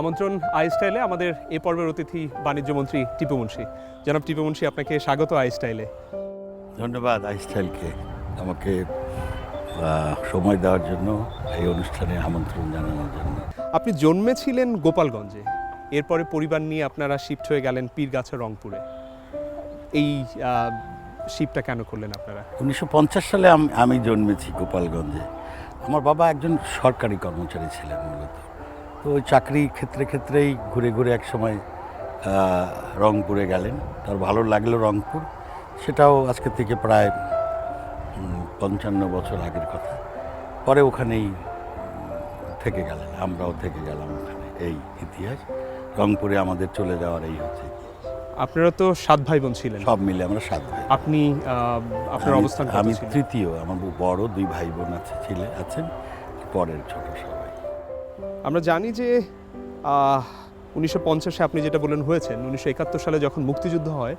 আমন্ত্রণ আই স্টাইলে আমাদের এ পর্বের অতিথি বাণিজ্য মন্ত্রী টিপু মুন্সি। জনাব টিপু মুন্সি আপনাকে স্বাগত আই স্টাইলে ধন্যবাদ আইস্টাইলকে আমাকে সময় দেওয়ার জন্য এই অনুষ্ঠানে আমন্ত্রণ জানানোর জন্য। আপনি জন্মেছিলেন গোপালগঞ্জে এরপরে পরিবার নিয়ে আপনারা শিফট হয়ে গেলেন পীরগাছা রংপুরে। এই শিফটটা কেন করলেন আপনারা? উনিশশো পঞ্চাশ সালে আমি জন্মেছি গোপালগঞ্জে। আমার বাবা একজন সরকারি কর্মচারী ছিলেন মূলত। তো ওই চাকরি ক্ষেত্রে ক্ষেত্রেই ঘুরে ঘুরে এক সময় রংপুরে গেলেন। তার ভালো লাগল রংপুর। সেটাও আজকে থেকে প্রায় পঞ্চান্ন বছর আগের কথা। পরে ওখানেই থেকে গেলেন। আমরাও থেকে গেলাম ওখানে। এই ইতিহাস। রংপুরে আমাদের চলে যাওয়ার এই হচ্ছে আপনারা তো সাত ভাই বোন ছিলেন। সব মিলে আমরা সাত ভাই। আপনি আপনার অবস্থান আমি তৃতীয়। আমার বড় দুই ভাই বোন আছে ছিলে আছেন। পরের ছোট সবাই আমরা জানি যে উনিশশো পঞ্চাশে আপনি যেটা বললেন হয়েছেন উনিশশো একাত্তর সালে যখন মুক্তিযুদ্ধ হয়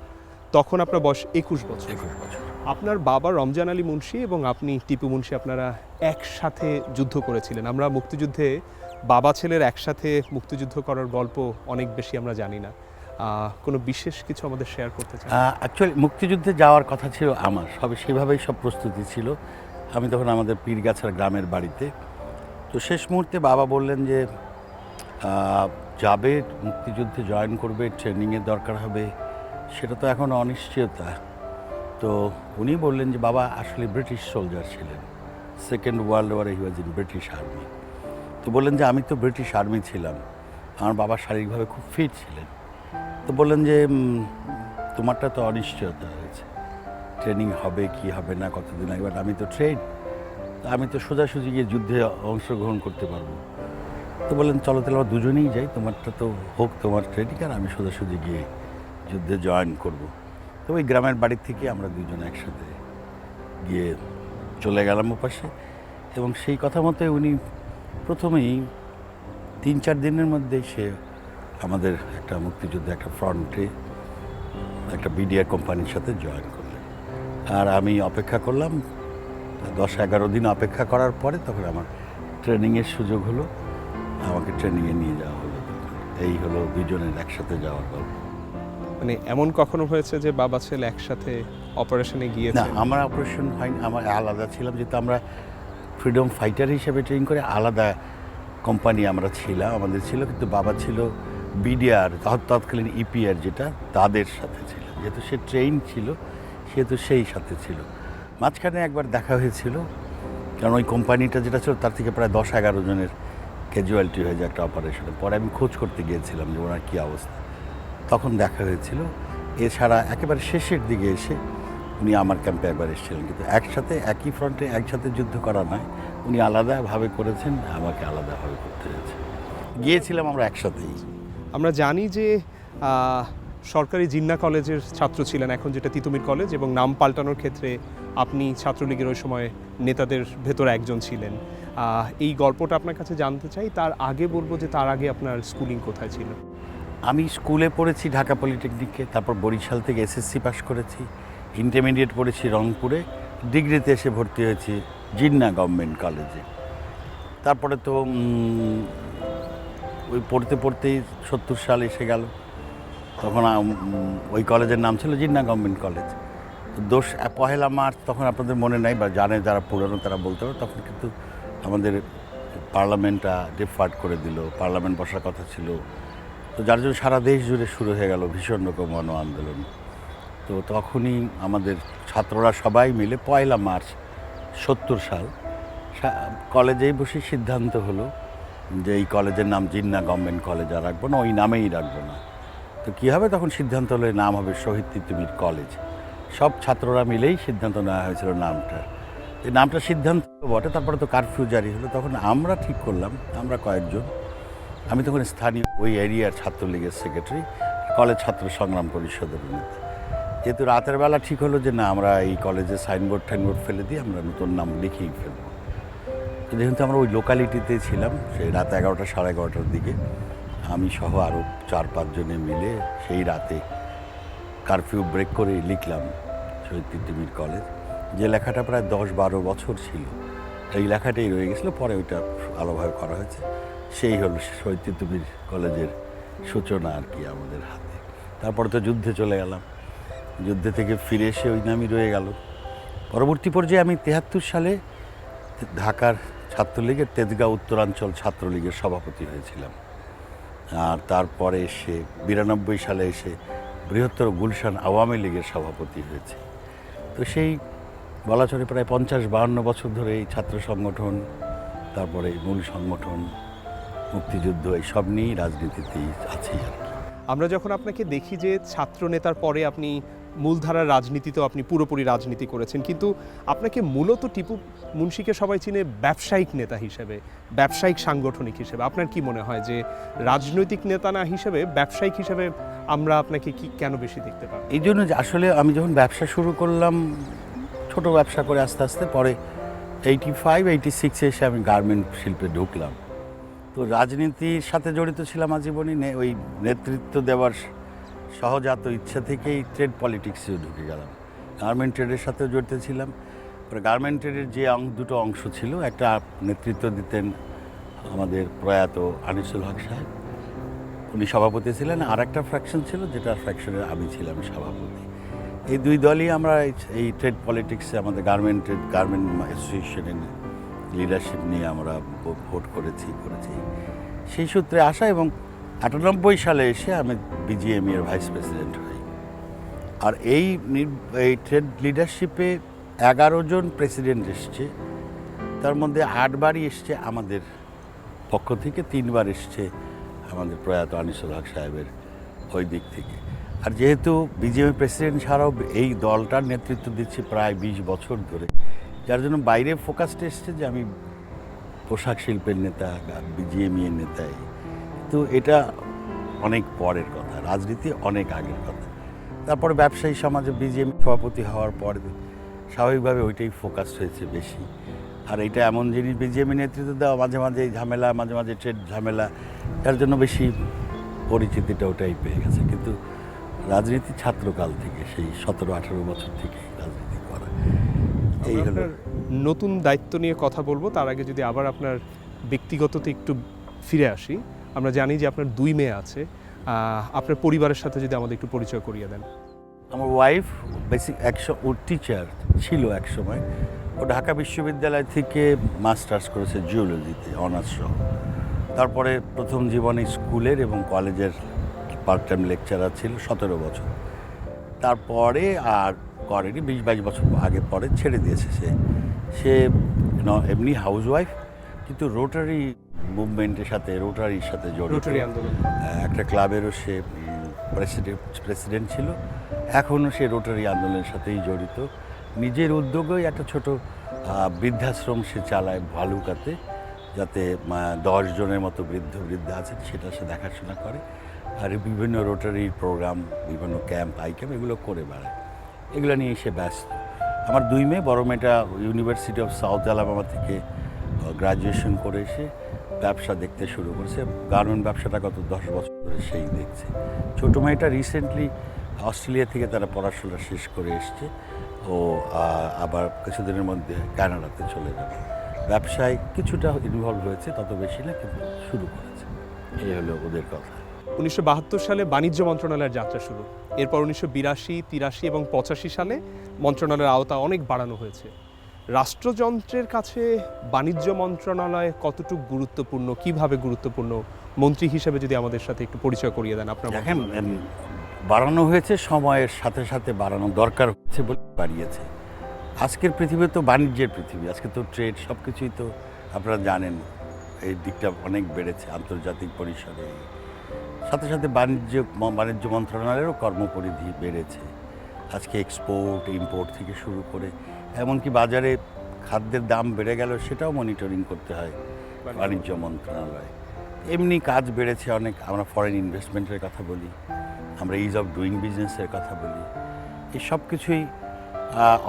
তখন আপনার বয়স একুশ বছর। আপনার বাবা রমজান আলী মুন্সি এবং আপনি টিপু মুন্সি আপনারা একসাথে যুদ্ধ করেছিলেন। আমরা মুক্তিযুদ্ধে বাবা ছেলের একসাথে মুক্তিযুদ্ধ করার গল্প অনেক বেশি আমরা জানি না। কোনো বিশেষ কিছু আমাদের শেয়ার করতে চান? অ্যাকচুয়ালি মুক্তিযুদ্ধে যাওয়ার কথা ছিল আমার। সবে সেভাবেই সব প্রস্তুতি ছিল। আমি তখন আমাদের পীরগাছার গ্রামের বাড়িতে। তো শেষ মুহূর্তে বাবা বললেন যে যাবে, মুক্তিযুদ্ধে জয়েন করবে ট্রেনিংয়ের দরকার হবে, সেটা তো এখন অনিশ্চয়তা। তো উনি বললেন যে, বাবা, আসলে ব্রিটিশ সোলজার ছিলেন। Second world ওয়ারে he was in British army তো বললেন যে, আমি তো ব্রিটিশ আর্মি ছিলাম। আমার বাবা শারীরিকভাবে খুব ফিট ছিলেন। তো বললেন যে তোমারটা তো অনিশ্চয়তা হয়েছে। ট্রেনিং হবে কি হবে না, কতদিন আগে বাট আমি তো ট্রেন আমি তো সোজাসুজি গিয়ে যুদ্ধে অংশগ্রহণ করতে পারব। তো বললেন, চলো তাহলে আমরা দুজনেই যাই, তোমারটা তো হোক, তোমার ট্রেনিং আর আমি সোজাসুজি গিয়ে যুদ্ধে জয়েন করব। তো ওই গ্রামের বাড়ির থেকে আমরা দুজন একসাথে গিয়ে চলে গেলাম ওপাশে। এবং সেই কথা মতো উনি প্রথমেই তিন চার দিনের মধ্যে সে আমাদের একটা মুক্তিযুদ্ধে একটা ফ্রন্টে একটা বিডিআর কোম্পানির সাথে জয়েন করলেন। আর আমি অপেক্ষা করলাম দশ এগারো দিন অপেক্ষা করার পরে তখন আমার ট্রেনিংয়ের সুযোগ হলো আমাকে ট্রেনিংয়ে নিয়ে যাওয়া হলো। এই হলো দুজনের একসাথে যাওয়ার গল্প। মানে এমন কখনো হয়েছে যে বাবা ছেলে একসাথে অপারেশনে গিয়ে না আমার অপারেশন হয়নি আমার আলাদা ছিলাম যেহেতু আমরা ফ্রিডম ফাইটার হিসেবে ট্রেনিং করে আলাদা কোম্পানি আমরা ছিলাম আমাদের ছিল কিন্তু বাবা ছিল বিডিআর তৎকালীন ইপিআর যেটা তাদের সাথে ছিল যেহেতু সে ট্রেন ছিল সেহেতু সেই সাথে ছিল। মাঝখানে একবার দেখা হয়েছিল, কারণ ওই কোম্পানিটা যেটা ছিল তার থেকে প্রায় দশ এগারো জনের ক্যাজুয়ালিটি হয়ে যায় একটা অপারেশনে পরে আমি খোঁজ করতে গিয়েছিলাম যে ওনার কী অবস্থা। তখন দেখা হয়েছিল, এছাড়া একেবারে শেষের দিকে এসে উনি আমার ক্যাম্পে একবার এসেছিলেন। কিন্তু একসাথে, একই ফ্রন্টে একসাথে যুদ্ধ করা নয়, উনি আলাদাভাবে করেছেন, আমাকে আলাদাভাবে করতে হয়েছে। গিয়েছিলাম আমরা একসাথেই। আমরা জানি যে সরকারি জিন্না কলেজের ছাত্র ছিলেন এখন যেটা তিতুমির কলেজ এবং নাম পাল্টানোর ক্ষেত্রে আপনি ছাত্রলীগের ওই সময় নেতাদের ভেতরে একজন ছিলেন। এই গল্পটা আপনার কাছে জানতে চাই, তার আগে বলব যে তার আগে আপনার স্কুলিং কোথায় ছিল? আমি স্কুলে পড়েছি ঢাকা পলিটেকনিকে, তারপর বরিশাল থেকে এসএসসি পাস করেছি, ইন্টারমিডিয়েট পড়েছি রংপুরে, ডিগ্রিতে এসে ভর্তি হয়েছি জিন্না গভর্নমেন্ট কলেজে। তারপরে তো ওই পড়তে পড়তেই সত্তর সাল এসে গেল। তখন ওই কলেজের নাম ছিল জিন্না গভর্নমেন্ট কলেজ। দোষ পহেলা মার্চ তখন আপনাদের মনে নাই বা জানে যারা পুরানো তারা বলতে পারে, তখন কিন্তু আমাদের পার্লামেন্টটা ডিফার্ট করে দিল, পার্লামেন্ট বসার কথা ছিল। তো যার জন্য সারা দেশ জুড়ে শুরু হয়ে গেল ভীষণ রকম গণ আন্দোলন। তো তখনই আমাদের ছাত্ররা সবাই মিলে পয়লা মার্চ সত্তর সাল কলেজেই বসে সিদ্ধান্ত হলো যে এই কলেজের নাম জিন্না গভর্নমেন্ট কলেজ আর রাখব না, ওই নামেই রাখব না। তো কী হবে? তখন সিদ্ধান্ত হলো নাম হবে শহীদ তিতুমির কলেজ। সব ছাত্ররা মিলেই সিদ্ধান্ত নেওয়া হয়েছিল নামটা। এই নামটা সিদ্ধান্ত বটে, তারপরে তো কারফিউ জারি হলো, তখন আমরা ঠিক করলাম, আমরা কয়েকজন। আমি তখন স্থানীয় ওই এরিয়ার ছাত্রলীগের সেক্রেটারি কলেজ ছাত্র সংগ্রাম পরিষদের নেতা যেহেতু রাতের বেলা ঠিক হলো যে না, আমরা এই কলেজে সাইনবোর্ড টাইনবোর্ড ফেলে দিয়ে আমরা নতুন নাম লিখেই ফেলব। তো যেহেতু আমরা ওই লোকালিটিতে ছিলাম, সেই রাত এগারোটা, সাড়ে এগারোটার দিকে, আমি সহ আরও চার পাঁচজনে মিলে সেই রাতে কারফিউ ব্রেক করে লিখলাম। শহীদ তিতুমির কলেজ যে লেখাটা প্রায় দশ বারো বছর ছিল। এই লেখাটাই রয়ে গেছিল, পরে ওইটা আলোভাবে করা হয়েছে। সেই হলো শহীদ তিতুমির কলেজের সূচনা আর কি আমাদের হাতে। তারপরে তো যুদ্ধে চলে গেলাম। যুদ্ধে থেকে ফিরে এসে ওই নামই রয়ে গেল। পরবর্তী পর্যায়ে আমি তেহাত্তর সালে ঢাকার ছাত্রলীগের তেজগাঁও উত্তরাঞ্চল ছাত্রলীগের সভাপতি হয়েছিলাম। আর তারপরে এসে বিরানব্বই সালে এসে বৃহত্তর গুলশান আওয়ামী লীগের সভাপতি হয়েছে। তো সেই বলা চলে প্রায় পঞ্চাশ বাহান্ন বছর ধরে এই ছাত্র সংগঠন, তারপরে মূল সংগঠন, মুক্তিযুদ্ধ এই সব নিয়েই রাজনীতিতেই আছি আর আমরা যখন আপনাকে দেখি যে ছাত্র নেতার পরে আপনি মূলধারার রাজনীতিতেও আপনি পুরোপুরি রাজনীতি করেছেন, কিন্তু আপনাকে মূলত টিপু মুন্সিকে সবাই চিনে ব্যবসায়িক নেতা হিসেবে, ব্যবসায়িক সাংগঠনিক হিসেবে। আপনার কি মনে হয় যে রাজনৈতিক নেতা না হিসেবে ব্যবসায়িক হিসেবে আমরা আপনাকে কি, কেন বেশি দেখতে পাই এই জন্য আসলে আমি যখন ব্যবসা শুরু করলাম, ছোট ব্যবসা করে আস্তে আস্তে, পরে এইটি ফাইভ এইটি সিক্সে এসে আমি গার্মেন্ট শিল্পে ঢুকলাম। তো রাজনীতির সাথে জড়িত ছিলাম আজীবনই ওই নেতৃত্ব দেওয়ার সহজাত ইচ্ছা থেকেই ট্রেড পলিটিক্সেও ঢুকে গেলাম। গার্মেন্ট ট্রেডের সাথেও জড়িত ছিলাম। গার্মেন্ট ট্রেডের যে দুটো অংশ ছিল, একটা নেতৃত্ব দিতেন আমাদের প্রয়াত আনিসুল হক সাহেব, উনি সভাপতি ছিলেন, আর একটা ফ্র্যাকশন ছিল যেটা ফ্র্যাকশনের আমি ছিলাম সভাপতি। এই দুই দলই আমরা এই- ট্রেড পলিটিক্সে আমাদের গার্মেন্ট ট্রেড গার্মেন্ট অ্যাসোসিয়েশনের লিডারশিপ নিয়ে আমরা ভোট করেছি করেছি। সেই সূত্রে আসা এবং আটানব্বই সালে এসে আমি বিজিএমই এর ভাইস প্রেসিডেন্ট হই। আর এই এই ট্রেড লিডারশিপে এগারো জন প্রেসিডেন্ট এসছে। তার মধ্যে আটবারই এসছে আমাদের পক্ষ থেকে তিনবার এসছে আমাদের প্রয়াত আনিসুল হক সাহেবের ওই দিক থেকে। আর যেহেতু বিজেপি প্রেসিডেন্ট ছাড়াও এই দলটার নেতৃত্ব দিচ্ছে প্রায় বিশ বছর ধরে। যার জন্য বাইরে ফোকাসটা এসছে যে আমি পোশাক শিল্পের নেতা বিজিএমই এর নেতা। তো এটা অনেক পরের কথা, রাজনীতি অনেক আগের কথা। তারপরে ব্যবসায়ী সমাজে বিজেপি সভাপতি হওয়ার পর স্বাভাবিকভাবে ওইটাই ফোকাস হয়েছে বেশি। আর এটা এমন জিনিস বিজেপি নেতৃত্ব দেওয়া, মাঝে মাঝে ঝামেলা, মাঝে মাঝে ট্রেড ঝামেলা, যার জন্য বেশি পরিচিতিটা ওটাই পেয়ে গেছে। কিন্তু রাজনীতি ছাত্রকাল থেকে, সেই সতেরো আঠেরো বছর থেকে রাজনীতি করা। এই হলো নতুন দায়িত্ব নিয়ে কথা বলব তার আগে যদি আবার আপনার ব্যক্তিগততে একটু ফিরে আসি আমরা জানি যে আপনার দুই মেয়ে আছে আপনার পরিবারের সাথে যদি আমাদের একটু পরিচয় করিয়ে দেন। আমার ওয়াইফ বেসিক একশো ও টিচার ছিল এক সময় ও ঢাকা বিশ্ববিদ্যালয় থেকে মাস্টার্স করেছে জিওলজিতে অনার্স সহ। তারপরে প্রথম জীবনে স্কুলের এবং কলেজের পার্ট টাইম লেকচারার ছিল সতেরো বছর। তারপরে আর করেনি বিশ বাইশ বছর আগে পরে ছেড়ে দিয়েছে সে। সে ন- এমনি হাউস ওয়াইফ কিন্তু রোটারি মুভমেন্টের সাথে রোটারির সাথে জড়িত। একটা ক্লাবেরও সে প্রেসিডেন্ট প্রেসিডেন্ট ছিল। এখনও সে রোটারি আন্দোলনের সাথেই জড়িত। নিজের উদ্যোগেই একটা ছোট বৃদ্ধাশ্রম সে চালায় ভালুকাতে যাতে দশ জনের মতো বৃদ্ধ বৃদ্ধা আছে সেটা সে দেখাশোনা করে। আর বিভিন্ন রোটারির প্রোগ্রাম বিভিন্ন ক্যাম্প আই ক্যাম্প এগুলো করে বেড়ায়। এগুলো নিয়ে সে ব্যস্ত। আমার দুই মেয়ে, বড় মেয়েটা ইউনিভার্সিটি অফ সাউথ আলাবামা থেকে গ্রাজুয়েশন করে এসে ব্যবসা দেখতে শুরু করেছে। গার্মেন্ট ব্যবসাটা গত দশ বছর ধরে সেই দেখছে। ছোটো মেয়েটা রিসেন্টলি অস্ট্রেলিয়া থেকে তারা পড়াশোনা শেষ করে এসছে। ও আবার কিছুদিনের মধ্যে কানাডাতে চলে যাবে। ব্যবসায় কিছুটা ইনভলভ হয়েছে, তত বেশি না, কিন্তু শুরু করেছে। এই হলো ওদের কথা। উনিশশো বাহাত্তর সালে বাণিজ্য মন্ত্রণালয়ের যাত্রা শুরু। এরপর উনিশশো বিরাশি, তিরাশি এবং পঁচাশি সালে মন্ত্রণালয়ের আওতা অনেক বাড়ানো হয়েছে। রাষ্ট্রযন্ত্রের কাছে বাণিজ্য মন্ত্রণালয় কতটুকু গুরুত্বপূর্ণ, কীভাবে গুরুত্বপূর্ণ, মন্ত্রী হিসেবে যদি আমাদের সাথে একটু পরিচয় করিয়ে দেন আপনার দেখেন বাড়ানো হয়েছে, সময়ের সাথে সাথে বাড়ানো দরকার হচ্ছে বলে বাড়িয়েছে। আজকের পৃথিবী তো বাণিজ্যের পৃথিবী, আজকে তো ট্রেড সব কিছুই তো আপনারা জানেন, এই দিকটা অনেক বেড়েছে, আন্তর্জাতিক পরিসরে। সাথে সাথে বাণিজ্য বাণিজ্য মন্ত্রণালয়েরও কর্মপরিধি বেড়েছে। আজকে এক্সপোর্ট ইম্পোর্ট থেকে শুরু করে, এমনকি বাজারে খাদ্যের দাম বেড়ে গেল সেটাও মনিটরিং করতে হয় বাণিজ্য মন্ত্রণালয়। এমনি কাজ বেড়েছে অনেক, আমরা ফরেন ইনভেস্টমেন্টের কথা বলি, আমরা ইজ অফ ডুইং বিজনেসের কথা বলি। এই সব কিছুই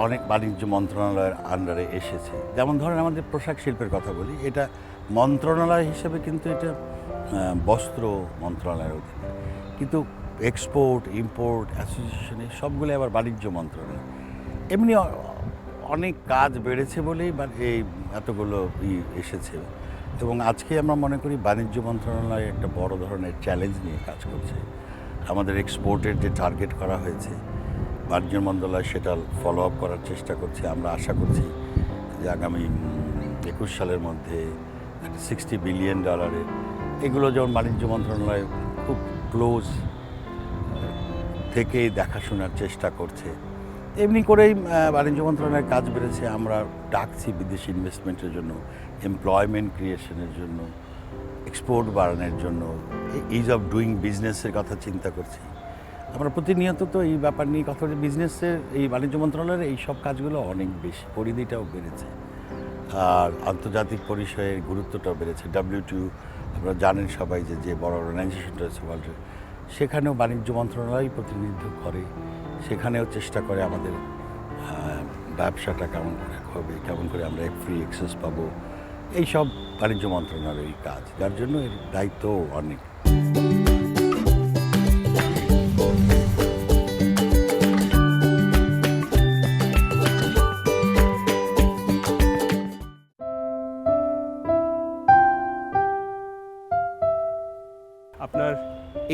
অনেক বাণিজ্য মন্ত্রণালয়ের আন্ডারে এসেছে। যেমন ধরেন আমাদের পোশাক শিল্পের কথা বলি, এটা মন্ত্রণালয় হিসেবে কিন্তু এটা বস্ত্র মন্ত্রণালয়ের অধীনে। কিন্তু এক্সপোর্ট ইম্পোর্ট অ্যাসোসিয়েশন এই সবগুলো আবার বাণিজ্য মন্ত্রণালয়। এমনি অনেক কাজ বেড়েছে বলেই বা- এই এতগুলো ই এসেছে। এবং আজকে আমরা মনে করি বাণিজ্য মন্ত্রণালয় একটা বড় ধরনের চ্যালেঞ্জ নিয়ে কাজ করছে। আমাদের এক্সপোর্টের যে টার্গেট করা হয়েছে, বাণিজ্য মন্ত্রণালয় সেটা ফলো আপ করার চেষ্টা করছে। আমরা আশা করছি যে আগামী একুশ সালের মধ্যে সিক্সটি বিলিয়ন ডলারের এগুলো যেমন বাণিজ্য মন্ত্রণালয় খুব ক্লোজ থেকেই দেখাশোনার চেষ্টা করছে। এমনি করেই বাণিজ্য মন্ত্রণালয়ের কাজ বেড়েছে। আমরা ডাকছি বিদেশি ইনভেস্টমেন্টের জন্য এমপ্লয়মেন্ট ক্রিয়েশনের জন্য এক্সপোর্ট বাড়ানোর জন্য ইজ অফ ডুইং বিজনেসের কথা চিন্তা করছি। আমরা প্রতিনিয়ত তো এই ব্যাপার নিয়ে কথা বলি বিজনেসের এই বাণিজ্য মন্ত্রণালয়ের এই সব কাজগুলো অনেক বেশি, পরিধিটাও বেড়েছে। আর আন্তর্জাতিক পরিসরের গুরুত্বটাও বেড়েছে। ডাব্লিউটিউ আপনারা জানেন সবাই যে যে বড় অর্গানাইজেশন রয়েছে ওয়ার্ল্ডে সেখানেও বাণিজ্য মন্ত্রণালয় প্রতিনিধিত্ব করে। সেখানেও চেষ্টা করে আমাদের ব্যবসাটা কেমন করে হবে, কেমন করে আমরা ফ্রি অ্যাক্সেস পাবো। এইসব বাণিজ্য মন্ত্রণালয়ের কাজ, যার জন্য এর দায়িত্ব অনেক। আপনার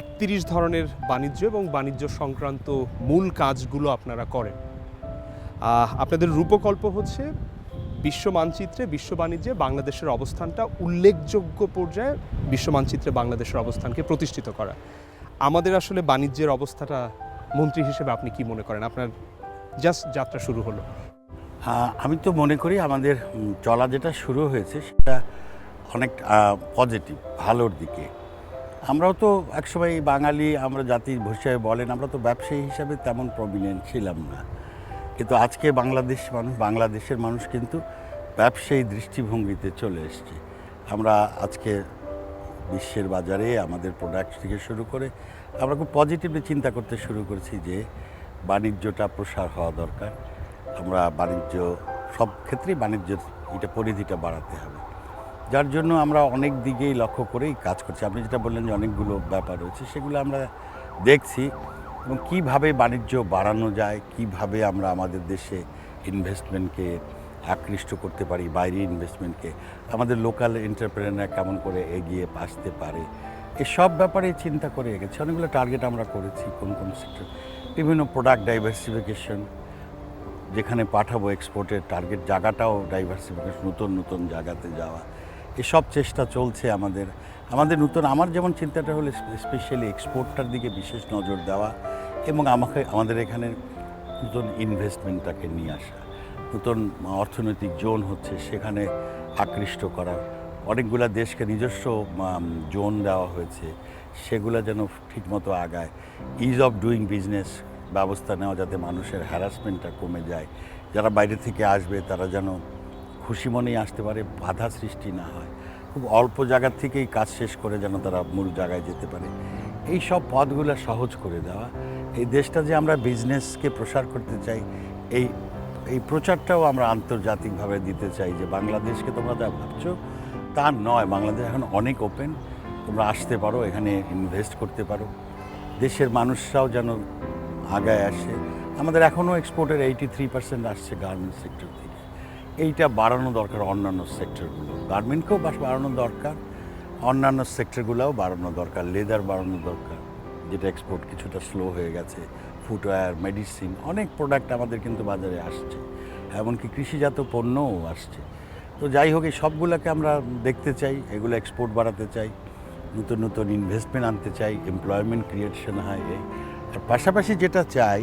একত্রিশ ধরনের বাণিজ্য এবং বাণিজ্য সংক্রান্ত মূল কাজগুলো আপনারা করেন। আপনাদের রূপকল্প হচ্ছে বিশ্ব মানচিত্রে, বিশ্ব বাণিজ্যে বাংলাদেশের অবস্থানটা উল্লেখযোগ্য পর্যায়ে বিশ্ব মানচিত্রে বাংলাদেশের অবস্থানকে প্রতিষ্ঠিত করা। আমাদের আসলে বাণিজ্যের অবস্থাটা মন্ত্রী হিসেবে আপনি কি মনে করেন? আপনার জাস্ট যাত্রা শুরু হলো। আমি তো মনে করি আমাদের চলা যেটা শুরু হয়েছে সেটা অনেক পজিটিভ ভালোর দিকে। আমরাও তো একসময় বাঙালি, আমরা জাতির হিসাবে বলেন, আমরা তো ব্যবসায়ী হিসাবে তেমন প্রমিনেন্ট ছিলাম না। কিন্তু আজকে বাংলাদেশ মানুষ, বাংলাদেশের মানুষ কিন্তু ব্যবসায়ী দৃষ্টিভঙ্গিতে চলে এসছে। আমরা আজকে বিশ্বের বাজারে আমাদের প্রোডাক্ট থেকে শুরু করে আমরা খুব পজিটিভলি চিন্তা করতে শুরু করেছি যে বাণিজ্যটা প্রসার হওয়া দরকার। আমরা বাণিজ্য, সব ক্ষেত্রেই বাণিজ্যের এটা পরিধিটা বাড়াতে হবে। যার জন্য আমরা অনেক দিকেই লক্ষ্য করেই কাজ করছি। আপনি যেটা বললেন যে অনেকগুলো ব্যাপার রয়েছে, সেগুলো আমরা দেখছি এবং কীভাবে বাণিজ্য বাড়ানো যায়, কীভাবে আমরা আমাদের দেশে ইনভেস্টমেন্টকে আকৃষ্ট করতে পারি, বাইরে ইনভেস্টমেন্টকে আমাদের লোকাল এন্টারপ্রেনার কেমন করে এগিয়ে আসতে পারে, এসব ব্যাপারে চিন্তা করে গেছে অনেকগুলো টার্গেট আমরা করেছি কোন কোন সেক্টর বিভিন্ন প্রোডাক্ট ডাইভার্সিফিকেশন যেখানে পাঠাবো এক্সপোর্টের টার্গেট জায়গাটাও ডাইভার্সিফিকেশন নতুন নতুন জায়গাতে যাওয়া। এসব চেষ্টা চলছে আমাদের। আমাদের নতুন, আমার যেমন চিন্তাটা হলো স্পেশালি এক্সপোর্টটার দিকে বিশেষ নজর দেওয়া এবং আমাকে, আমাদের এখানে নতুন ইনভেস্টমেন্টটাকে নিয়ে আসা। নতুন অর্থনৈতিক জোন হচ্ছে সেখানে আকৃষ্ট করা। অনেকগুলা দেশকে নিজস্ব জোন দেওয়া হয়েছে। সেগুলো যেন ঠিকমতো আগায়। ইজ অফ ডুইং বিজনেস ব্যবস্থা নেওয়া যাতে মানুষের হ্যারাসমেন্টটা কমে যায়। যারা বাইরে থেকে আসবে তারা যেন খুশি মনেই আসতে পারে, বাধা সৃষ্টি না হয়। খুব অল্প জায়গার থেকেই কাজ শেষ করে যেন তারা মূল জায়গায় যেতে পারে। এই সব পথগুলো সহজ করে দেওয়া। এই দেশটা যে আমরা বিজনেসকে প্রসার করতে চাই, এই এই প্রচারটাও আমরা আন্তর্জাতিকভাবে দিতে চাই যে বাংলাদেশকে তোমরা যা ভাবছ, তা নয়। বাংলাদেশ এখন অনেক ওপেন তোমরা আসতে পারো, এখানে ইনভেস্ট করতে পারো। দেশের মানুষরাও যেন আগায় আসে। আমাদের এখনও এক্সপোর্টের এইটি থ্রি পার্সেন্ট আসছে গার্মেন্টস সেক্টর থেকে। এইটা বাড়ানো দরকার অন্যান্য সেক্টরগুলো। গার্মেন্টকেও বাড়ানো দরকার, অন্যান্য সেক্টরগুলোও বাড়ানো দরকার, লেদার বাড়ানো দরকার, যেটা এক্সপোর্ট কিছুটা স্লো হয়ে গেছে ফুটওয়্যার মেডিসিন অনেক প্রোডাক্ট আমাদের কিন্তু বাজারে আসছে, এমনকি কৃষিজাত পণ্যও আসছে। তো যাই হোক, এই সবগুলোকে আমরা দেখতে চাই, এগুলো এক্সপোর্ট বাড়াতে চাই, নতুন নতুন ইনভেস্টমেন্ট আনতে চাই এমপ্লয়মেন্ট ক্রিয়েশন হয় এই আর পাশাপাশি যেটা চাই,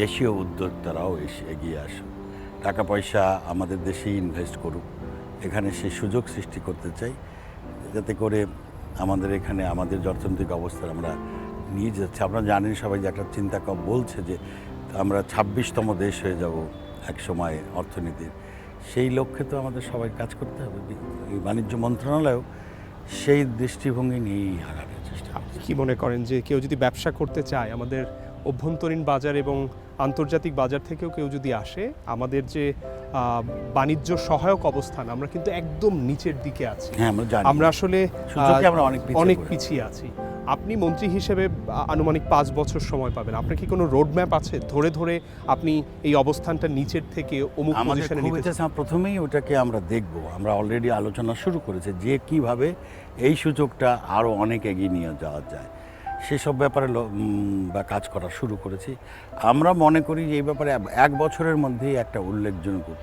দেশীয় উদ্যোক্তারাও এসে এগিয়ে আসুক। টাকা পয়সা আমাদের দেশেই ইনভেস্ট করুক। এখানে সেই সুযোগ সৃষ্টি করতে চাই। যাতে করে আমাদের এখানে আমাদের অর্থনৈতিক অবস্থা আমরা নিয়ে যাচ্ছি আপনারা জানেন সবাই যে একটা চিন্তা বলছে যে আমরা ছাব্বিশতম দেশ হয়ে যাব এক সময় অর্থনীতির। সেই লক্ষ্যে তো আমাদের সবাই কাজ করতে হবে। এই বাণিজ্য মন্ত্রণালয়ও সেই দৃষ্টিভঙ্গি নিয়েই আগানোর চেষ্টা কি মনে করেন যে কেউ যদি ব্যবসা করতে চায় আমাদের অভ্যন্তরীণ বাজার এবং আন্তর্জাতিক বাজার থেকেও কেউ যদি আসে আমাদের যে বাণিজ্য সহায়ক অবস্থান আমরা কিন্তু একদম নিচের দিকে আছি। হ্যাঁ আমরা আসলে আমরা অনেক পিছিয়ে আছি। আপনি মন্ত্রী হিসেবে আনুমানিক পাঁচ বছর সময় পাবেন। আপনার কি কোনো রোড ম্যাপ আছে? ধরে ধরে আপনি এই অবস্থানটা নিচের থেকে অমুক পজিশনে নিতে প্রথমেই ওটাকে আমরা দেখব। আমরা অলরেডি আলোচনা শুরু করেছি যে কীভাবে এই সুযোগটা আরও অনেক এগিয়ে নিয়ে যাওয়া যায়। সেসব ব্যাপারে কাজ করা শুরু করেছি। আমরা মনে করি যে এই ব্যাপারে এক- বছরের মধ্যেই একটা উল্লেখযোগ্য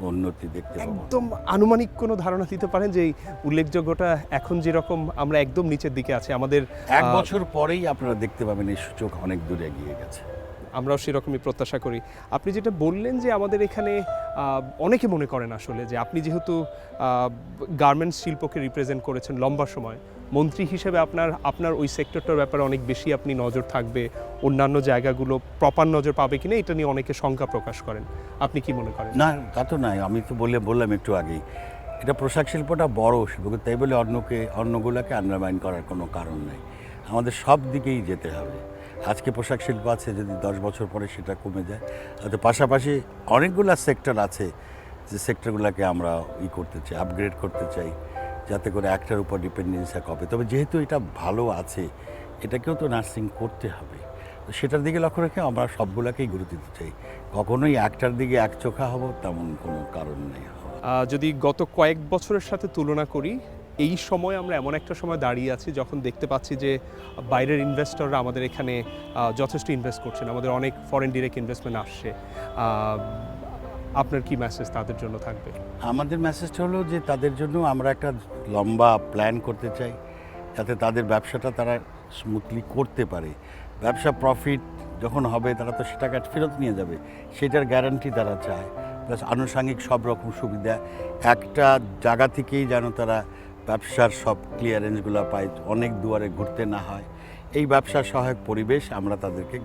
উন্নতি দেখতে একদম আনুমানিক কোনো ধারণা দিতে পারেন যে এই উল্লেখযোগ্যটা এখন যেরকম আমরা একদম নিচের দিকে আছি। আমাদের এক বছর পরেই আপনারা দেখতে পাবেন এই সূচক অনেক দূরে এগিয়ে গেছে। আমরাও সেরকমই প্রত্যাশা করি। আপনি যেটা বললেন যে আমাদের এখানে অনেকে মনে করেন আসলে যে আপনি যেহেতু গার্মেন্টস শিল্পকে রিপ্রেজেন্ট করেছেন লম্বা সময়, মন্ত্রী হিসেবে আপনার আপনার ওই সেক্টরটার ব্যাপারে অনেক বেশি আপনি নজর থাকবে, অন্যান্য জায়গাগুলো প্রপার নজর পাবে কিনা এটা নিয়ে অনেকে শঙ্কা প্রকাশ করেন। আপনি কি মনে করেন? না, তা তো নাই, আমি তো বলে, বললাম একটু আগেই। এটা পোশাক শিল্পটা বড় শিল্প তাই বলে অন্যকে, অন্যগুলোকে আন্ডারমাইন করার কোনো কারণ নেই। আমাদের সব দিকেই যেতে হবে। আজকে পোশাক শিল্প আছে, যদি দশ বছর পরে সেটা কমে যায়। হয়তো পাশাপাশি অনেকগুলো সেক্টর আছে যে সেক্টরগুলোকে আমরা ই করতে চাই আপগ্রেড করতে চাই, যাতে করে একটার উপর ডিপেন্ডেন্সি কমে তবে যেহেতু এটা ভালো আছে, এটাকেও তো নার্সিং করতে হবে। তো সেটার দিকে লক্ষ্য রেখে আমরা সবগুলোকেই গুরুত্ব দিতে চাই। কখনোই একটার দিকে এক চোখা হব, তেমন কোনো কারণ নেই যদি গত কয়েক বছরের সাথে তুলনা করি এই সময় আমরা এমন একটা সময় দাঁড়িয়ে আছি যখন দেখতে পাচ্ছি যে বাইরের ইনভেস্টররা আমাদের এখানে যথেষ্ট ইনভেস্ট করছেন। আমাদের অনেক ফরেন ডিরেক্ট ইনভেস্টমেন্ট আসছে। আপনার কি মেসেজ তাদের জন্য থাকবে? আমাদের মেসেজটা হলো যে তাদের জন্য আমরা একটা লম্বা প্ল্যান করতে চাই, যাতে তাদের ব্যবসাটা তারা স্মুথলি করতে পারে। ব্যবসা প্রফিট যখন হবে, তারা তো সেটাকে ফেরত নিয়ে যাবে। সেটার গ্যারান্টি তারা চায়। প্লাস আনুষঙ্গিক সব রকম সুবিধা। একটা জায়গা থেকেই যেন তারা ব্যবসার সব ক্লিয়ারেন্সগুলো পাই, অনেক দুয়ারে ঘুরতে না হয়। এই ব্যবসা সহায়ক পরিবেশ আমরা তাদেরকে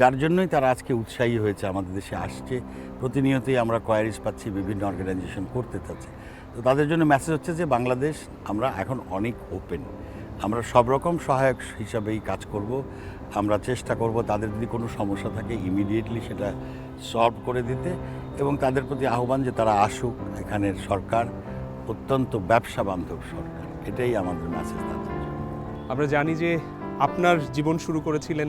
যার জন্যই তারা আজকে উৎসাহী হয়েছে, আমাদের দেশে আসছে। প্রতিনিয়তই আমরা কোয়ারিজ পাচ্ছি, বিভিন্ন অর্গানাইজেশন করতে চাচ্ছে তো তাদের জন্য মেসেজ হচ্ছে যে, বাংলাদেশ, আমরা এখন অনেক ওপেন আমরা সব রকম সহায়ক হিসাবেই কাজ করব। আমরা চেষ্টা করব তাদের যদি কোনো সমস্যা থাকে ইমিডিয়েটলি সেটা সলভ করে দিতে এবং তাদের প্রতি আহ্বান যে তারা আসুক এখানের সরকার অত্যন্ত ব্যবসা বান্ধব সরকার। এটাই আমাদের মেসেজ তাদের আমরা জানি যে আপনার জীবন শুরু করেছিলেন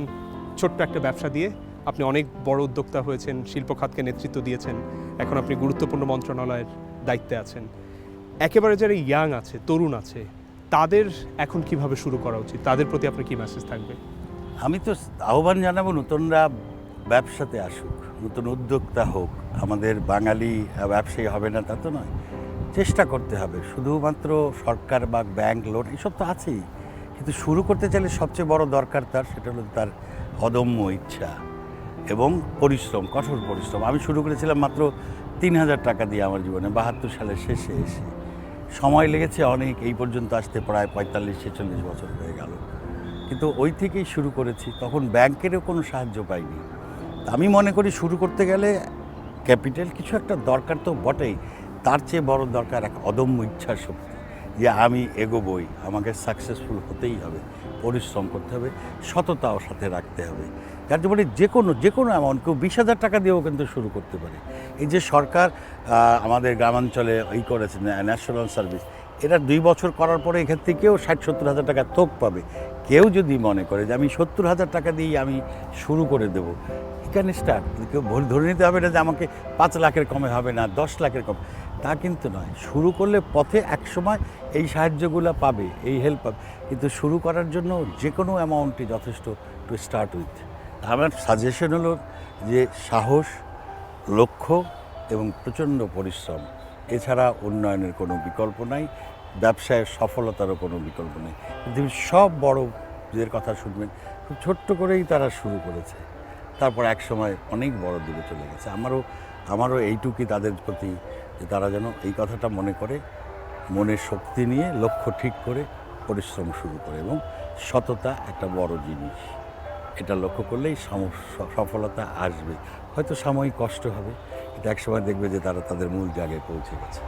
ছোট্ট একটা ব্যবসা দিয়ে। আপনি অনেক বড় উদ্যোক্তা হয়েছেন শিল্প খাতকে নেতৃত্ব দিয়েছেন। এখন আপনি গুরুত্বপূর্ণ মন্ত্রণালয়ের দায়িত্বে আছেন। একেবারে যারা ইয়াং আছে তরুণ আছে তাদের এখন কীভাবে শুরু করা উচিত? তাদের প্রতি আপনার কি মেসেজ থাকবে? আমি তো আহ্বান জানাব নতুনরা ব্যবসাতে আসুক নতুন উদ্যোক্তা হোক। আমাদের বাঙালি ব্যবসায়ী হবে না তা তো নয়। চেষ্টা করতে হবে। শুধুমাত্র সরকার বা ব্যাংক লোন এসব তো আছেই। কিন্তু শুরু করতে চাইলে সবচেয়ে বড় দরকার তার, সেটা হলো তার অদম্য ইচ্ছা এবং পরিশ্রম, কঠোর পরিশ্রম। আমি শুরু করেছিলাম মাত্র তিন হাজার টাকা দিয়ে আমার জীবনে, বাহাত্তর সালের শেষে এসে। সময় লেগেছে অনেক, এই পর্যন্ত আসতে প্রায় পঁয়তাল্লিশ, ছেচল্লিশ বছর হয়ে গেল। কিন্তু ওই থেকেই শুরু করেছি, তখন ব্যাংকেরও কোনো সাহায্য পাইনি। আমি মনে করি শুরু করতে গেলে ক্যাপিটাল কিছু একটা দরকার তো বটেই। তার চেয়ে বড় দরকার এক অদম্য ইচ্ছা শক্তি যে আমি এগোবই, আমাকে সাকসেসফুল হতেই হবে, পরিশ্রম করতে হবে, সততাও সাথে রাখতে হবে। যার জন্য যে কোনো যে কোনো অ্যামাউন্ট কেউ বিশ হাজার টাকা দিয়েও কিন্তু শুরু করতে পারে। এই যে সরকার আমাদের গ্রামাঞ্চলে এই করেছে ন্যাশনাল সার্ভিস এটা দুই বছর করার পরে এখান থেকেও ষাট, সত্তর হাজার টাকা থোক পাবে। কেউ যদি মনে করে যে আমি সত্তর হাজার টাকা দিয়েই আমি শুরু করে দেবো এখানে স্টার্ট কেউ ধরে নিতে হবে না যে আমাকে পাঁচ লাখের কমে হবে না, দশ লাখের কম। তা কিন্তু নয়। শুরু করলে পথে একসময় এই সাহায্যগুলো পাবে, এই হেল্প পাবে। কিন্তু শুরু করার জন্য যে কোনো অ্যামাউন্টই যথেষ্ট টু স্টার্ট উইথ আমার সাজেশন হলো যে সাহস, লক্ষ্য এবং প্রচণ্ড পরিশ্রম। এছাড়া উন্নয়নের কোনো বিকল্প নাই, ব্যবসায় সফলতারও কোনো বিকল্প নেই। পৃথিবীর সব বড়দের কথা শুনবেন, খুব ছোট্ট করেই তারা শুরু করেছে। তারপর এক সময় অনেক বড় দূরে চলে গেছে। আমারও আমারও এইটুকুই তাদের প্রতি যে তারা যেন এই কথাটা মনে করে মনের শক্তি নিয়ে লক্ষ্য ঠিক করে পরিশ্রম শুরু করে এবং সততা একটা বড় জিনিস। এটা লক্ষ্য করলেই সফলতা আসবে। হয়তো সাময়িক কষ্ট হবে কিন্তু একসময় দেখবে যে তারা তাদের মূল জায়গায় পৌঁছে গেছে।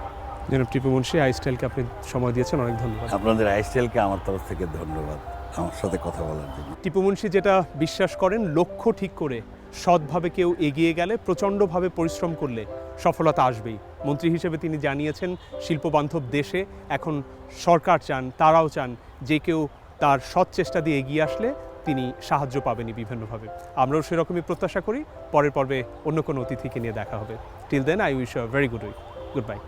জনাব টিপু মুন্সি আইস্টাইলকে আপনি সময় দিয়েছেন অনেক ধন্যবাদ। আপনাদের আইসটেলকে আমার তরফ থেকে ধন্যবাদ। আমার সাথে কথা বলার জন্য। টিপু মুন্সি যেটা বিশ্বাস করেন লক্ষ্য ঠিক করে সৎভাবে কেউ এগিয়ে গেলে প্রচণ্ডভাবে পরিশ্রম করলে সফলতা আসবেই। মন্ত্রী হিসেবে তিনি জানিয়েছেন, শিল্পবান্ধব দেশে এখন সরকার চান, তারাও চান, যে কেউ তার সৎ চেষ্টা দিয়ে এগিয়ে আসলে তিনি সাহায্য পাবেনই বিভিন্নভাবে। আমরাও সেরকমই প্রত্যাশা করি। পরের পর্বে অন্য কোনো অতিথিকে নিয়ে দেখা হবে। Till then I wish very good week good bye